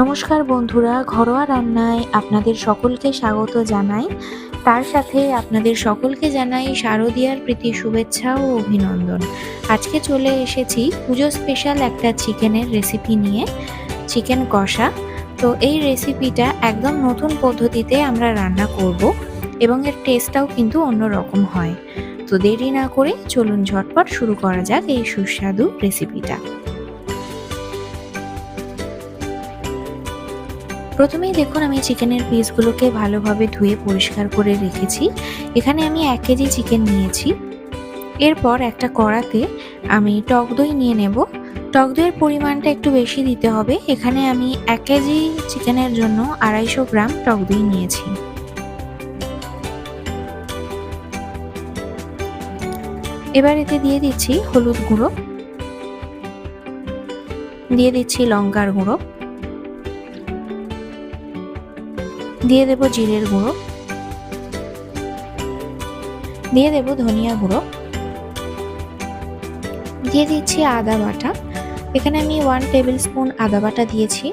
নমস্কার বন্ধুরা, ঘরোয়া রান্নায় আপনাদের সকলকে স্বাগত জানাই। তার সাথে আপনাদের সকলকে জানাই শারদীয়ার প্রীতি শুভেচ্ছা ও অভিনন্দন। আজকে চলে এসেছি পুজো স্পেশাল একটা চিকেনের রেসিপি নিয়ে, চিকেন কষা। তো এই রেসিপিটা একদম নতুন পদ্ধতিতে আমরা রান্না করব এবং এর টেস্টটাও কিন্তু অন্যরকম হয়। তো দেরি না করে চলুন ঝটপট শুরু করা যাক এই সুস্বাদু রেসিপিটা প্রথমেই দেখুন আমি চিকেনের পিসগুলোকে ভালোভাবে ধুয়ে পরিষ্কার করে রেখেছি। এখানে আমি এক কেজি চিকেন নিয়েছি। এরপর একটা কড়াতে আমি টক দই নিয়ে নেব। টক দইয়ের পরিমাণটা একটু বেশি দিতে হবে। এখানে আমি এক কেজি চিকেনের জন্য আড়াইশো গ্রাম টক দই নিয়েছি। এবার এতে দিয়ে দিচ্ছি হলুদ গুঁড়ো। দিয়ে দিচ্ছি লঙ্কার গুঁড়ো। দিয়ে দেব জিরের গুঁড়ো। দিয়ে দেব ধনিয়া গুঁড়ো। দিয়ে দিচ্ছি আদা বাটা। এখানে আমি ওয়ান টেবিল স্পুন আদা বাটা দিয়েছি।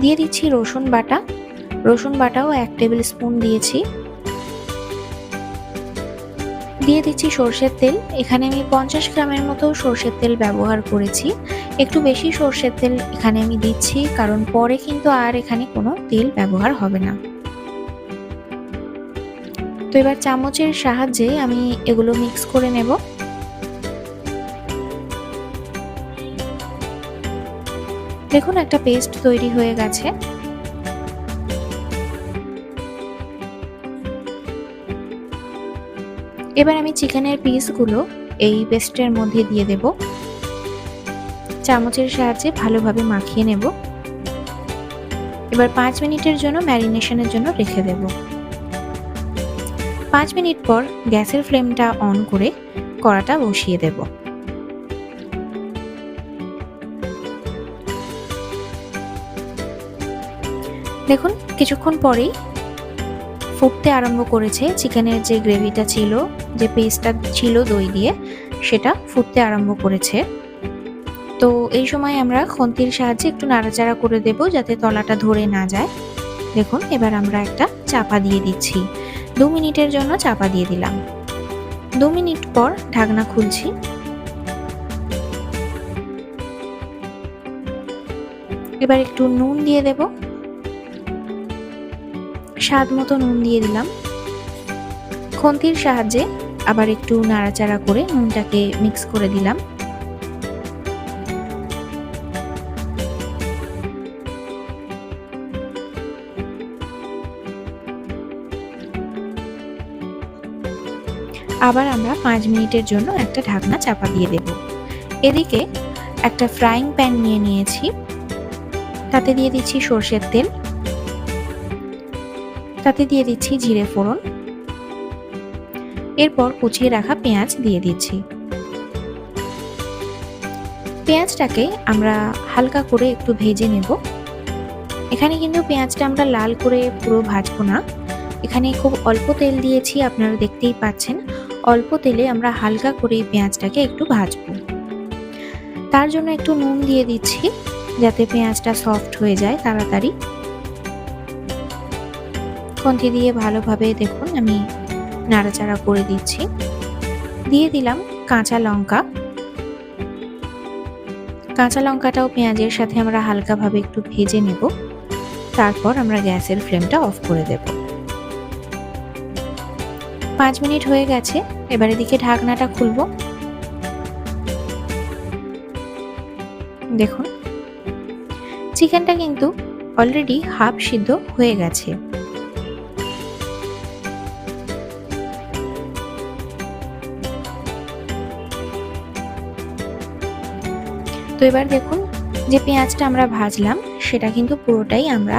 দিয়ে দিচ্ছি রসুন বাটা। রসুন বাটাও এক টেবিল স্পুন দিয়েছি। দিয়ে দিচ্ছি সর্ষের তেল। এখানে আমি পঞ্চাশ গ্রামের মতো সর্ষের তেল ব্যবহার করেছি। একটু বেশি সর্ষের তেল এখানে আমি দিচ্ছি, কারণ পরে কিন্তু আর এখানে কোনো তেল ব্যবহার হবে না। তো এবার চামচের সাহায্যে আমি এগুলো মিক্স করে নেব। দেখুন, একটা পেস্ট তৈরি হয়ে গেছে। এবার আমি চিকেনের পিসগুলো এই পেস্টের মধ্যে দিয়ে দেব। চামচের সাহায্যে ভালোভাবে মাখিয়ে নেব। এবার পাঁচ মিনিটের জন্য ম্যারিনেশনের জন্য রেখে দেব। পাঁচ মিনিট পর গ্যাসের ফ্লেমটা অন করে কড়াটা বসিয়ে দেব। দেখুন, কিছুক্ষণ পরেই ফুটতে আরম্ভ করেছে চিকেনের যে গ্রেভিটা ছিল, যে পেস্টটা ছিল দই দিয়ে, সেটা ফুটতে আরম্ভ করেছে। তো এই সময় আমরা খন্তির সাহায্যে একটু নাড়াচাড়া করে দেব যাতে তলাটা ধরে না যায়। দেখুন, এবার আমরা একটা চাপা দিয়ে দিচ্ছি। দু মিনিটের জন্য চাপা দিয়ে দিলাম। দু মিনিট পর ঢাকনা খুলছি। এবার একটু নুন দিয়ে দেব। স্বাদ মতো নুন দিয়ে দিলাম। খন্তির সাহায্যে আবার একটু নাড়াচাড়া করে নুনটাকে মিক্স করে দিলাম। আবার আমরা পাঁচ মিনিটের জন্য একটা ঢাকনা চাপা দিয়ে দেব। এদিকে একটা ফ্রাইং প্যান নিয়ে নিয়েছি। তাতে দিয়ে দিচ্ছি সর্ষের তেল। তাতে দিয়ে দিচ্ছি জিরে ফোড়ন। এরপর কুচিয়ে রাখা পেঁয়াজ দিয়ে দিচ্ছি। পেঁয়াজটাকে আমরা হালকা করে একটু ভেজে নেব। এখানে কিন্তু পেঁয়াজটা আমরা লাল করে পুরো ভাজবো না। এখানে খুব অল্প তেল দিয়েছি, আপনারা দেখতেই পাচ্ছেন। অল্প তেলে আমরা হালকা করে পেঁয়াজটাকে একটু ভাজবো। তার জন্য একটু নুন দিয়ে দিচ্ছি, যাতে পেঁয়াজটা সফট হয়ে যায় তাড়াতাড়ি। খন্তি দিয়ে ভালোভাবে দেখুন, আমি নাড়াচাড়া করে দিচ্ছি। দিয়ে দিলাম কাঁচা লঙ্কা। কাঁচা লঙ্কাটাও পেঁয়াজের সাথে আমরা হালকাভাবে একটু ভেজে নেব। তারপর আমরা গ্যাসের ফ্লেমটা অফ করে দেব। পাঁচ মিনিট হয়ে গেছে, এবার এদিকে ঢাকনাটা খুলব। দেখুন, চিকেনটা কিন্তু অলরেডি হাফ সিদ্ধ হয়ে গেছে। তো এবার দেখুন যে পেঁয়াজটা আমরা ভাজলাম, সেটা কিন্তু পুরোটাই আমরা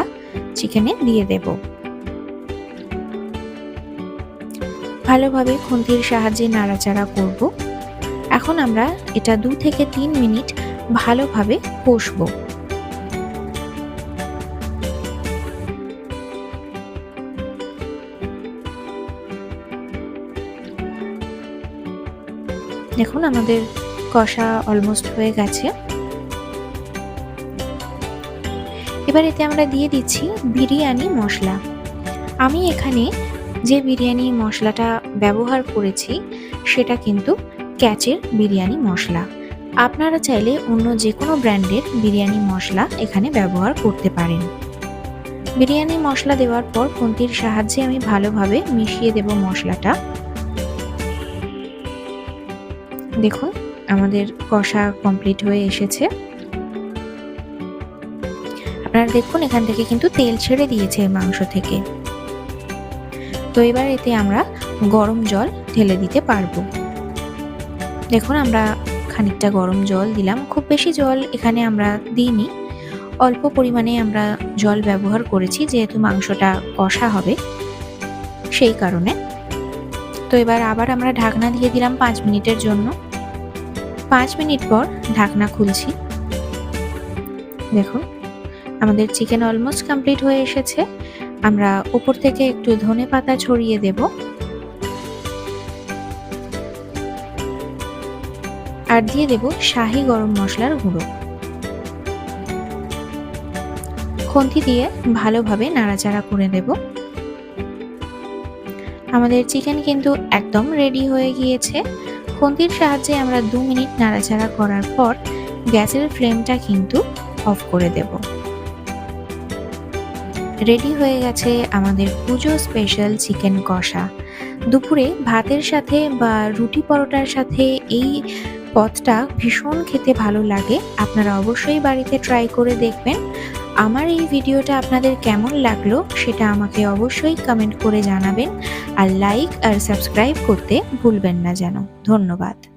চিকেনে দিয়ে দেব। ভালোভাবে খুন্তির সাহায্যে নাড়াচাড়া করব। এখন আমরা এটা দু থেকে তিন মিনিট ভালোভাবে কষবো। দেখুন আমাদের কষা অলমোস্ট হয়ে গেছে। এবার এতে আমরা দিয়ে দিচ্ছি বিরিয়ানি মশলা। আমি এখানে যে বিরিয়ানি মশলাটা ব্যবহার করেছি, সেটা কিন্তু ক্যাচের বিরিয়ানি মশলা। আপনারা চাইলে অন্য যে কোনো ব্র্যান্ডের বিরিয়ানি মশলা এখানে ব্যবহার করতে পারেন। বিরিয়ানি মশলা দেওয়ার পর খুন্তির সাহায্যে আমি ভালোভাবে মিশিয়ে দেব মশলাটা। দেখুন, আমাদের কষা কমপ্লিট হয়ে এসেছে। আপনারা দেখুন, এখান থেকে কিন্তু তেল ছেড়ে দিয়েছে মাংস থেকে। তো এবার এতে আমরা গরম জল ঢেলে দিতে পারব। দেখুন, আমরা খানিকটা গরম জল দিলাম। খুব বেশি জল এখানে আমরা দিইনি। অল্প পরিমাণে আমরা জল ব্যবহার করেছি, যেহেতু মাংসটা কষা হবে সেই কারণে। তো এবার আবার আমরা ঢাকনা দিয়ে দিলাম পাঁচ মিনিটের জন্য। পাঁচ মিনিট পর ঢাকনা খুলছি। দেখুন আমাদের চিকেন অলমোস্ট কমপ্লিট হয়ে এসেছে। আমরা উপর থেকে একটু ধনে পাতা ছড়িয়ে দেব। আর দিয়ে দেব শাহি গরম মশলার গুঁড়ো। খন্তি দিয়ে ভালোভাবে নাড়াচাড়া করে দেব আমাদের চিকেন কিন্তু একদম রেডি হয়ে গিয়েছে। খন্তির সাহায্যে আমরা দু মিনিট নাড়াচাড়া করার পর গ্যাসের ফ্লেমটা কিন্তু অফ করে দেব। রেডি হয়ে গেছে আমাদের পুজো স্পেশাল চিকেন কষা। দুপুরে ভাতের সাথে বা রুটি পরোটার সাথে এই পদটা ভীষণ খেতে ভালো লাগে। আপনারা অবশ্যই বাড়িতে ট্রাই করে দেখবেন। আমার এই ভিডিওটা আপনাদের কেমন লাগল সেটা আমাকে অবশ্যই কমেন্ট করে জানাবেন। আর লাইক আর সাবস্ক্রাইব করতে ভুলবেন না যেন। ধন্যবাদ।